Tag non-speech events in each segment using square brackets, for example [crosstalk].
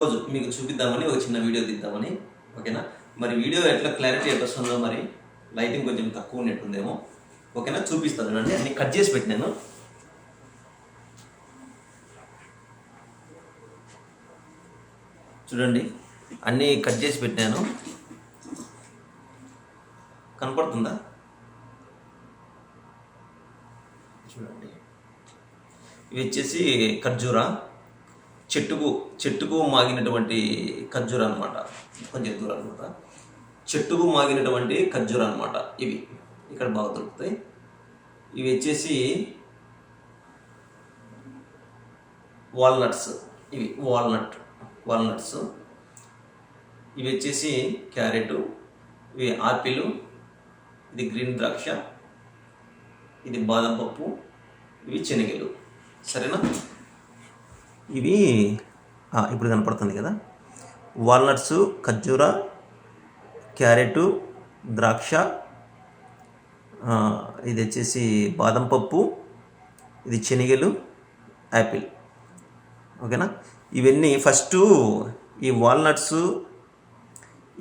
రోజు మీకు చూపిద్దామని ఒక చిన్న వీడియో తీద్దామని ఓకేనా? మరి వీడియో ఎట్లా క్లారిటీ ఎట్లా వస్తుందో మరి లైటింగ్ కొంచెం తక్కువ ఉన్నట్టుందేమో ఓకేనా? చూపిస్తాను అండి అన్ని కట్ చేసి పెట్టినాను చూడండి. అన్నీ కట్ చేసి పెట్టాను కనపడుతుందా? చూడండి. ఇవి వచ్చేసి ఖర్జూరా. చెట్టుకు చెట్టుకు మాగినటువంటి ఖర్జూర అనమాట కొంచెం దూరం అనమాట చెట్టుకు మాగినటువంటి ఖర్జూర అనమాట ఇవి. ఇక్కడ బాగా దొరుకుతాయి. ఇవి వచ్చేసి వాల్నట్స్. ఇవి వాల్నట్ వాల్నట్స్. ఇవి వచ్చేసి క్యారెట్ ఇవి ఆపిల్ ఇది గ్రీన్ ద్రాక్ష ఇది బాదం పప్పు ఇవి శనగలు. సరేనా? ఇవి ఇప్పుడు కనపడుతుంది కదా. వాల్నట్స్ ఖర్జూర క్యారెట్ ద్రాక్ష ఇది వచ్చేసి బాదం పప్పు ఇది శనగలు యాపిల్. ఓకేనా? ఇవన్నీ ఫస్ట్ ఈ వాల్నట్స్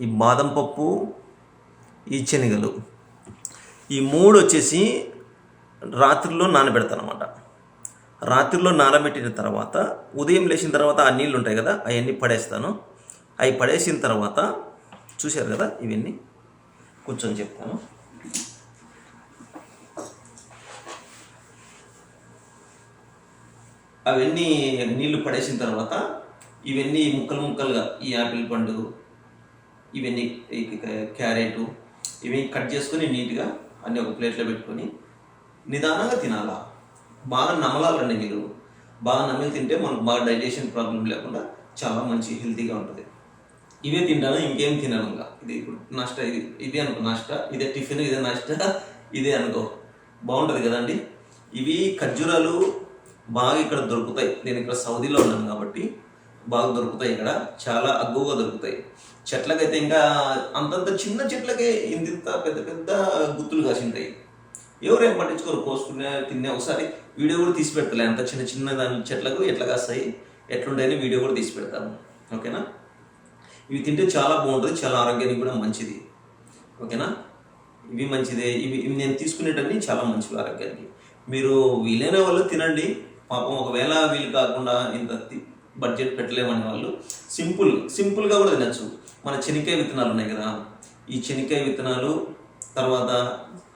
ఈ బాదం పప్పు ఈ శనగలు. ఈ మూడు వచ్చేసి రాత్రిలో నానబెడతాను అనమాట రాత్రిలో నానబెట్టిన తర్వాత ఉదయం లేచిన తర్వాత ఆ నీళ్ళు ఉంటాయి కదా అవన్నీ పడేస్తాను. అవి పడేసిన తర్వాత చూశారు కదా ఇవన్నీ? కూర్చొని చెప్తాను. అవన్నీ నీళ్ళు పడేసిన తర్వాత ఇవన్నీ ముక్కలు ముక్కలుగా ఈ యాపిల్ పండు ఇవన్నీ క్యారెట్ ఇవి కట్ చేసుకొని నీట్గా అన్నీ ఒక ప్లేట్లో పెట్టుకొని నిదానంగా తినాలా? బాగా నమలాలండి మీరు. బాగా నమిలి తింటే మనకు బాగా డైజెషన్ ప్రాబ్లం లేకుండా చాలా మంచి హెల్తీగా ఉంటుంది. ఇవే తింటాను? ఇంకేం తినను ఇంకా. ఇది ఇప్పుడు నష్ట ఇది ఇదే అనుకో నష్ట ఇదే టిఫిన్ ఇదే నష్ట [laughs] ఇదే అనుకో. బాగుంటుంది కదండి? ఇవి ఖర్జూరాలు బాగా ఇక్కడ దొరుకుతాయి. నేను ఇక్కడ సౌదీలో ఉన్నాను కాబట్టి బాగా దొరుకుతాయి ఇక్కడ. చాలా అగ్గువగా దొరుకుతాయి. చెట్లకైతే ఇంకా అంతంత చిన్న చెట్లకే ఇంత పెద్ద పెద్ద గుత్తులు కాసింటాయి. ఎవరేం పట్టించుకోరు కోసుకునే తినే ఒకసారి వీడియో కూడా తీసి పెడతలే. అంత చిన్న చిన్న దాని చెట్లకు ఎట్లా కాస్తాయి ఎట్లుంటాయని వీడియో కూడా తీసి పెడతాము. ఓకేనా? ఇవి తింటే చాలా బాగుంటుంది చాలా ఆరోగ్యానికి కూడా మంచిది. ఓకేనా? ఇవి మంచిదే. ఇవి ఇవి నేను తీసుకునేటన్ని చాలా మంచివి ఆరోగ్యానికి. మీరు వీలైన వాళ్ళు తినండి. పాపం ఒకవేళ వీలు కాకుండా ఇంత బడ్జెట్ పెట్టలేమని వాళ్ళు సింపుల్ సింపుల్గా కూడా తినచ్చు. మన చెనిక్కాయ విత్తనాలు ఉన్నాయి కదా. ఈ చెనిక్కాయ విత్తనాలు తర్వాత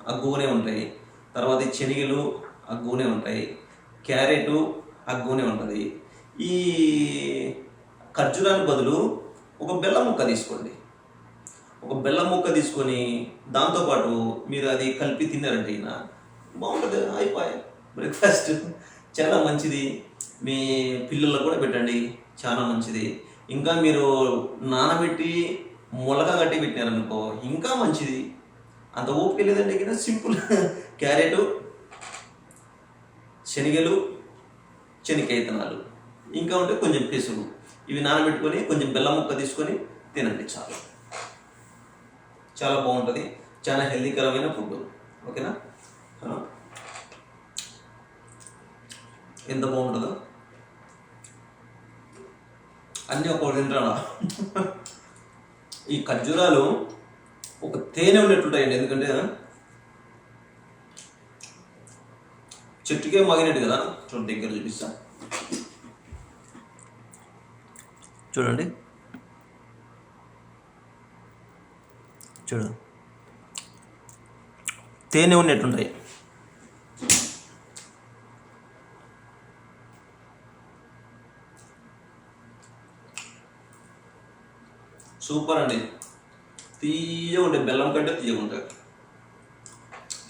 అగ్గునే ఉంటాయి. తర్వాత ఈ శనగలు అగ్గునే ఉంటాయి. క్యారెట్ అగ్గునే ఉంటుంది. ఈ ఖర్జూరానికి బదులు ఒక బెల్లం ముక్క తీసుకోండి. ఒక బెల్లం ముక్క తీసుకొని దాంతోపాటు మీరు అది కలిపి తిన్నారంటే ఈయన బాగుంటుంది అయిపోయి బ్రేక్ఫాస్ట్ చాలా మంచిది. మీ పిల్లలకు కూడా పెట్టండి చాలా మంచిది. ఇంకా మీరు నానబెట్టి మొలక కట్టి పెట్టినారనుకో ఇంకా మంచిది. అంత ఓపిక లేదంటే ఇక్కడ సింపుల్. క్యారెట్ శనగలు శనగ ఇతనాలు ఇంకా ఉంటే కొంచెం పెసుగు. ఇవి నానబెట్టుకొని కొంచెం బెల్లం ముక్క తీసుకొని తినండి చాలు. చాలా బాగుంటుంది. చాలా హెల్దీకరమైన ఫుడ్ ఓకేనా? ఎంత బాగుంటుందో. అన్నీ ఒకటి తింటాడా ఈ ఖర్జూరాలు ఒక తేనె ఉన్నట్టుంటాయండి ఎందుకంటే చెట్టుకే మగినట్టు కదా. చూడండి దగ్గర చూపిస్తా. చూడండి. చూడు తేనె ఉన్నట్టుంటాయి సూపర్ అండి. తీయగా ఉంటాయి బెల్లం కంటే తీయగా ఉంటాయి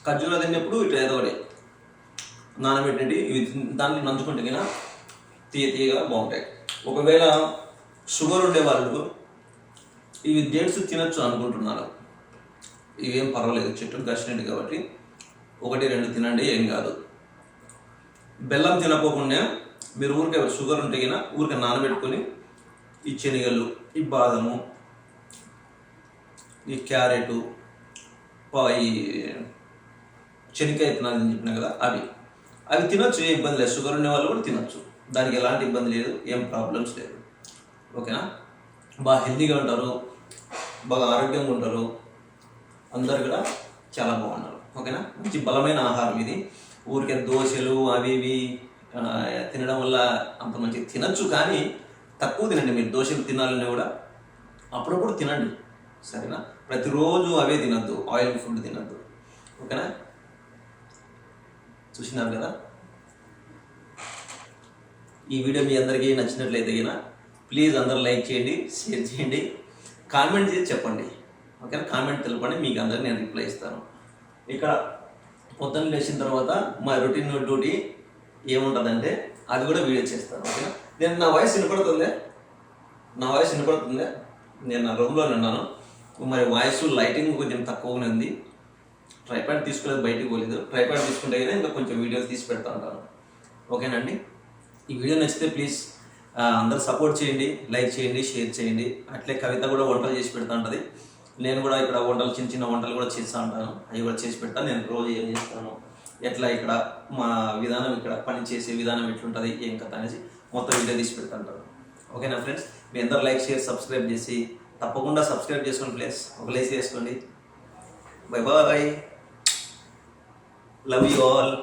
ఖర్జూరా తిన్నప్పుడు ఇట్లా ఏదో ఒకటి నానబెట్టండి ఇవి దాన్ని నంచుకుంటే కన్నా తీయ తీయగా బాగుంటాయి. ఒకవేళ షుగర్ ఉండే వాళ్ళు ఇవి డేట్స్ తినొచ్చు అనుకుంటున్నారు. ఇవేం పర్వాలేదు చెట్టు కష్టండి కాబట్టి ఒకటి రెండు తినండి ఏం కాదు. బెల్లం తినకోకుండా మీరు ఊరికే షుగర్ ఉంటే కన్నా ఊరికే నానబెట్టుకొని ఈ శనగలు ఈ బాదము ఈ క్యారెటు ఈ శనక్కాయ విత్తనాలు అని చెప్పినా కదా అవి. అవి తినొచ్చు ఏ ఇబ్బంది లేదు. షుగర్ ఉండే వాళ్ళు కూడా తినొచ్చు. దానికి ఎలాంటి ఇబ్బంది లేదు ఏం ప్రాబ్లమ్స్ లేదు. ఓకేనా? బాగా హెల్తీగా ఉంటారు బాగా ఆరోగ్యంగా ఉంటారు. అందరు కూడా చాలా బాగున్నారు. ఓకేనా? మంచి బలమైన ఆహారం ఇది. ఊరికే దోశలు అవి ఇవి తినడం వల్ల అంత మంచి తినచ్చు కానీ తక్కువ తినండి. మీరు దోశలు తినాలని కూడా అప్పుడప్పుడు తినండి. సరేనా? ప్రతిరోజు అవే తినద్దు. ఆయిల్ ఫుడ్ తినద్దు. ఓకేనా? చూసినారు కదా? ఈ వీడియో మీ అందరికీ నచ్చినట్లయితే గిన ప్లీజ్ అందరు లైక్ చేయండి షేర్ చేయండి కామెంట్ చేసి చెప్పండి. ఓకేనా? కామెంట్ తెలపండి మీకు అందరికి నేను రిప్లై ఇస్తాను. ఇక్కడ పొద్దున్న లేచిన తర్వాత మా రొటీన్ డ్యూటీ ఏముంటుందంటే అది కూడా వీడియో చేస్తాను. ఓకేనా? నేను నా వాయిస్ వినపడుతుంది? నా వాయిస్ వినపడుతుంది? నేను నా రూమ్లో ఉన్నాను. మరి వాయిస్ లైటింగ్ కొంచెం తక్కువనే ఉంది. ట్రైపాడ్ తీసుకునేది బయటికి పోలేదు. ట్రైపాడ్ తీసుకుంటే కానీ ఇంకా కొంచెం వీడియోస్ తీసి పెడతా ఉంటాను. ఓకేనండి ఈ వీడియో నచ్చితే ప్లీజ్ అందరూ సపోర్ట్ చేయండి లైక్ చేయండి షేర్ చేయండి. అట్లే కవిత కూడా వంటలు చేసి పెడతా ఉంటుంది. నేను కూడా ఇక్కడ వంటలు చిన్న చిన్న వంటలు కూడా చేస్తూ ఉంటాను. అవి కూడా చేసి పెడతాను నేను రోజు ఏం చేస్తాను? ఎట్లా ఇక్కడ మా విధానం ఇక్కడ పని చేసే విధానం ఎట్లుంటుంది ఏం కథ అనేసి మొత్తం వీడియో తీసి పెడతా ఉంటాను. ఓకేనా ఫ్రెండ్స్? మీ అందరు లైక్ షేర్ సబ్స్క్రైబ్ చేసి తప్పకుండా సబ్స్క్రైబ్ చేసుకోండి ప్లీజ్ ఒక లైక్ చేసుకోండి. Bye bye love you all